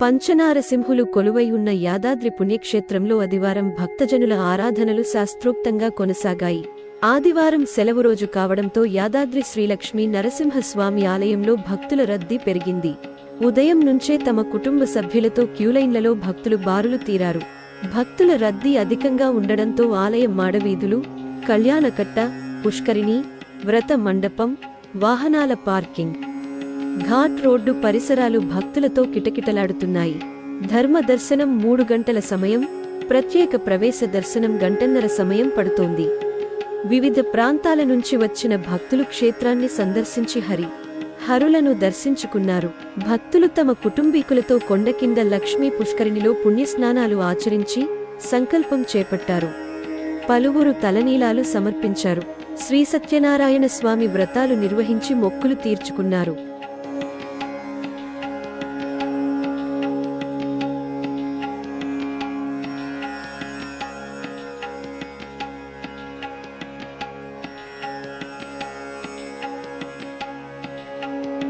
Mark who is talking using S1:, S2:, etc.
S1: పంచనారసింహులు కొలువై ఉన్న యాదాద్రి పుణ్యక్షేత్రంలో ఆదివారం భక్తజనుల ఆరాధనలు శాస్త్రోక్తంగా కొనసాగాయి. ఆదివారం సెలవు రోజు కావడంతో యాదాద్రి శ్రీలక్ష్మీ నరసింహస్వామి ఆలయంలో భక్తుల రద్దీ పెరిగింది. ఉదయం నుంచే తమ కుటుంబ సభ్యులతో క్యూలైన్లలో భక్తులు బారులు తీరారు. భక్తుల రద్దీ అధికంగా ఉండడంతో ఆలయం మాడవీధులు కళ్యాణకట్ట పుష్కరిణి వ్రత మండపం వాహనాల పార్కింగ్ ఘాట్ రోడ్డు పరిసరాలు భక్తులతో కిటకిటలాడుతున్నాయి. ధర్మ దర్శనం మూడు గంటల సమయం ప్రత్యేక ప్రవేశ దర్శనం గంటన్నర సమయం పడుతోంది. వివిధ ప్రాంతాల నుంచి వచ్చిన భక్తులు క్షేత్రాన్ని సందర్శించి హరి హరులను దర్శించుకున్నారు. భక్తులు తమ కుటుంబీకులతో కొండ కింద లక్ష్మీ పుష్కరిణిలో పుణ్యస్నానాలు ఆచరించి సంకల్పం చేపట్టారు. పలువురు తలనీలాలు సమర్పించారు. శ్రీ సత్యనారాయణ స్వామి వ్రతాలు నిర్వహించి మొక్కులు తీర్చుకున్నారు.